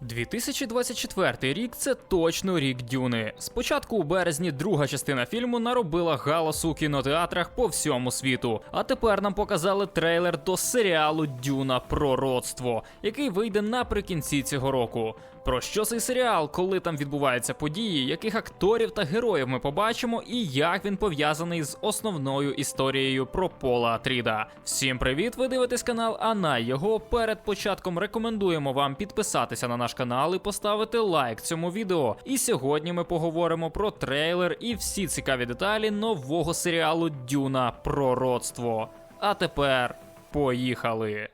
2024 рік це точно рік Дюни. Спочатку у березні друга частина фільму наробила галасу у кінотеатрах по всьому світу. А тепер нам показали трейлер до серіалу Дюна Пророцтво, який вийде наприкінці цього року. Про що цей серіал, коли там відбуваються події, яких акторів та героїв ми побачимо, і як він пов'язаний з основною історією про Пола Атріда. Всім привіт! Ви дивитесь канал, а на його перед початком рекомендуємо вам підписатися на наш канал і поставити лайк цьому відео. І сьогодні ми поговоримо про трейлер і всі цікаві деталі нового серіалу Дюна Пророцтво. А тепер поїхали!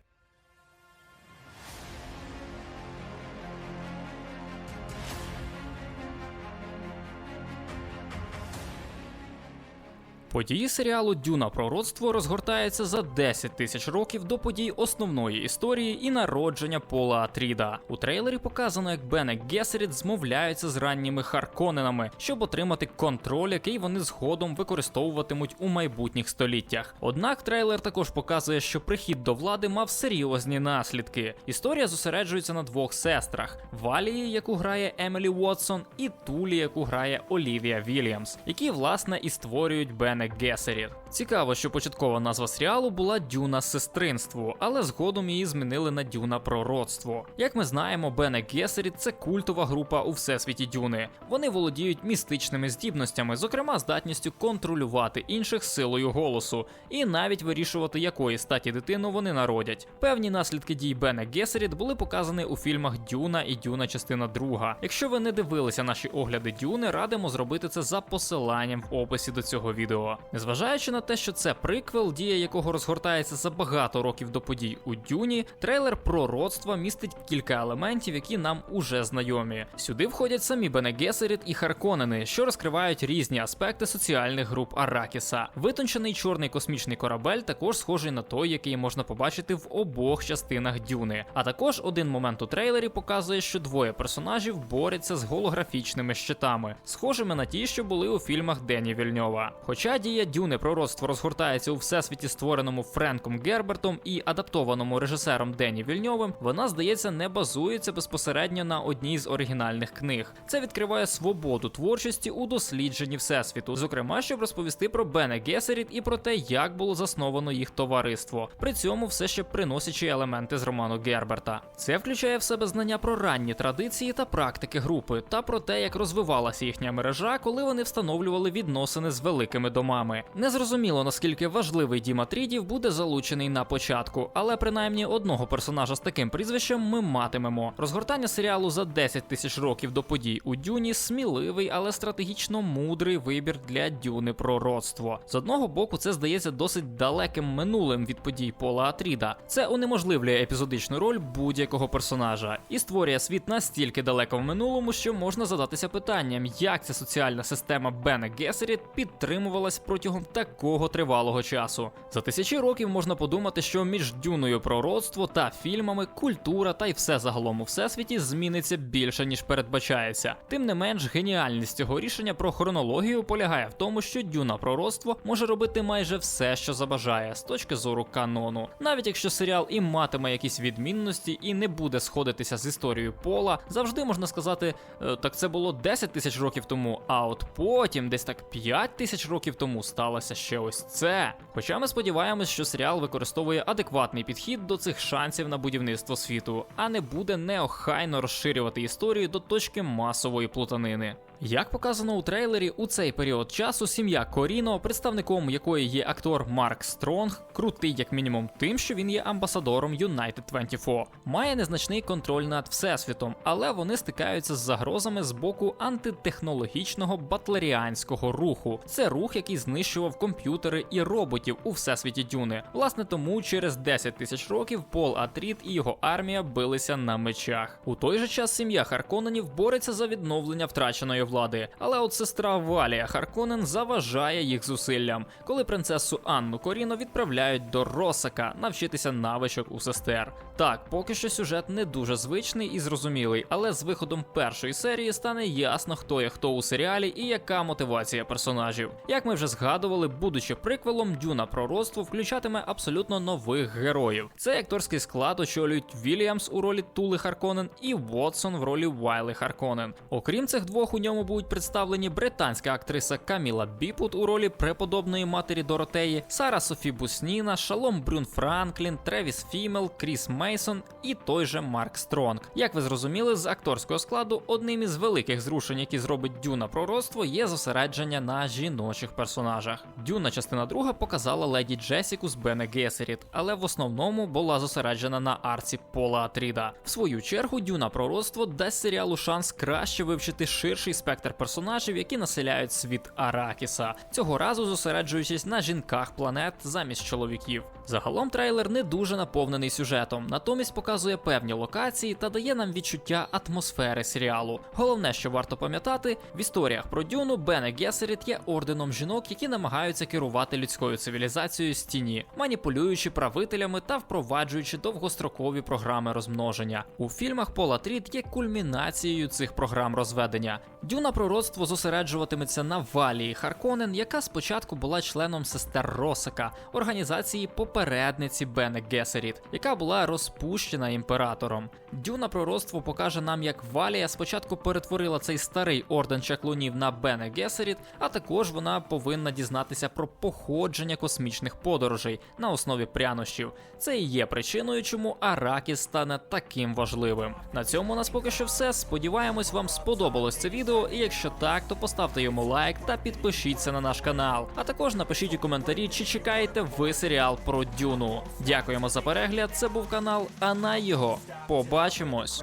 Події серіалу Дюна Пророцтво розгортаються за 10 тисяч років до подій основної історії і народження Пола Атріда. У трейлері показано, як Бене Гесеріт змовляються з ранніми Харконенами, щоб отримати контроль, який вони згодом використовуватимуть у майбутніх століттях. Однак трейлер також показує, що прихід до влади мав серйозні наслідки. Історія зосереджується на двох сестрах: Валії, яку грає Емілі Уотсон, і Тулі, яку грає Олівія Вільямс, які власне і створюють Бене Гесеріт. Цікаво, що початкова назва серіалу була Дюна сестринству, але згодом її змінили на Дюна пророцтво. Як ми знаємо, Бене Гесеріт це культова група у всесвіті Дюни. Вони володіють містичними здібностями, зокрема здатністю контролювати інших силою голосу, і навіть вирішувати, якої статі дитину вони народять. Певні наслідки дій Бене Гесеріт були показані у фільмах Дюна і Дюна частина 2. Якщо ви не дивилися наші огляди Дюни, радимо зробити це за посиланням в описі до цього відео. Незважаючи на те, що це приквел, дія якого розгортається за багато років до подій у Дюні, трейлер пророцтва містить кілька елементів, які нам уже знайомі. Сюди входять самі Бене Гесеріт і Харконени, що розкривають різні аспекти соціальних груп Аракіса. Витончений чорний космічний корабель також схожий на той, який можна побачити в обох частинах Дюни. А також один момент у трейлері показує, що двоє персонажів борються з голографічними щитами, схожими на ті, що були у фільмах Дені Вільньова. Хоча дія Дюни пророцтво розгортається у всесвіті, створеному Френком Гербертом і адаптованому режисером Дені Вільньовим, вона, здається, не базується безпосередньо на одній з оригінальних книг. Це відкриває свободу творчості у дослідженні всесвіту, зокрема, щоб розповісти про Бене Гесеріт і про те, як було засновано їх товариство. При цьому все ще приносячи елементи з роману Герберта. Це включає в себе знання про ранні традиції та практики групи, та про те, як розвивалася їхня мережа, коли вони встановлювали відносини з великими домами. Незрозуміло наскільки важливий дім Атрідів буде залучений на початку, але принаймні одного персонажа з таким прізвищем ми матимемо. Розгортання серіалу за 10 тисяч років до подій у Дюні сміливий, але стратегічно мудрий вибір для Дюни пророцтво. З одного боку, це здається досить далеким минулим від подій Пола Атріда. Це унеможливлює епізодичну роль будь-якого персонажа і створює світ настільки далеко в минулому, що можна задатися питанням, як ця соціальна система Бена Гесеріт підтримувалась протягом такого тривалого часу. За тисячі років можна подумати, що між дюною пророцтво та фільмами культура та й все загалом у всесвіті зміниться більше ніж передбачається. Тим не менш, геніальність цього рішення про хронологію полягає в тому, що дюна пророцтво може робити майже все, що забажає з точки зору канону. Навіть якщо серіал і матиме якісь відмінності і не буде сходитися з історією пола, завжди можна сказати, «Е, так це було 10 тисяч років тому, а от потім, десь так 5 тисяч років тому, сталося ще ось це. Хоча ми сподіваємось, що серіал використовує адекватний підхід до цих шансів на будівництво світу, а не буде неохайно розширювати історію до точки масової плутанини. Як показано у трейлері, у цей період часу сім'я Коріно, представником якої є актор Марк Стронг, крутий як мінімум тим, що він є амбасадором United 24, має незначний контроль над всесвітом, але вони стикаються з загрозами з боку антитехнологічного батлеріанського руху. Це рух, який знищував комп'ютери і роботів у всесвіті Дюни. Власне, тому через 10 тисяч років Пол Атріт і його армія билися на мечах. У той же час сім'я Харконенів бореться за відновлення втраченої влади, але от сестра Валія Харконен заважає їх зусиллям, коли принцесу Анну Коріно відправляють до Росака навчитися навичок у сестер. Так, поки що сюжет не дуже звичний і зрозумілий, але з виходом першої серії стане ясно, хто є хто у серіалі і яка мотивація персонажів. Як ми вже згадували, будучи приквелом, Дюна пророцтво включатиме абсолютно нових героїв. Це акторський склад очолюють Вільямс у ролі Тули Харконен і Вотсон в ролі Вайли Харконен. Окрім цих двох, у ньому будуть представлені британська актриса Каміла Біпут у ролі преподобної матері Доротеї, Сара Софі Бусніна, Шалом Брюн Франклін, Тревіс Фімел, Кріс Мейсон і той же Марк Стронг. Як ви зрозуміли, з акторського складу одним із великих зрушень, які зробить Дюна пророцтво, є зосередження на жіночих персонажах. Дюна частина друга показала леді Джесіку з Бене Гесеріт, але в основному була зосереджена на арці Пола Атріда. В свою чергу, Дюна пророцтво дасть серіалу шанс краще вивчити ширший спектр персонажів, які населяють світ Аракіса, цього разу зосереджуючись на жінках планет замість чоловіків. Загалом трейлер не дуже наповнений сюжетом, натомість показує певні локації та дає нам відчуття атмосфери серіалу. Головне, що варто пам'ятати, в історіях про Дюну Бене Гесеріт є орденом жінок, які намагаються керувати людською цивілізацією з тіні, маніпулюючи правителями та впроваджуючи довгострокові програми розмноження. У фільмах Пола Трід є кульмінацією цих програм розведення. Дюна пророцтво зосереджуватиметься на Валії Харконен, яка спочатку була членом сестер Росика, організації попередниці Бене Гесеріт, яка була розпущена імператором. Дюна пророцтво покаже нам, як Валія спочатку перетворила цей старий орден чаклунів на Бене Гесеріт, а також вона повинна дізнатися про походження космічних подорожей на основі прянощів. Це і є причиною, чому Аракіс стане таким важливим. На цьому у нас поки що все. Сподіваємось, вам сподобалось це відео. І якщо так, то поставте йому лайк та підпишіться на наш канал. А також напишіть у коментарі, чи чекаєте ви серіал про Дюну. Дякуємо за перегляд. Це був канал Ана його. Побачимось.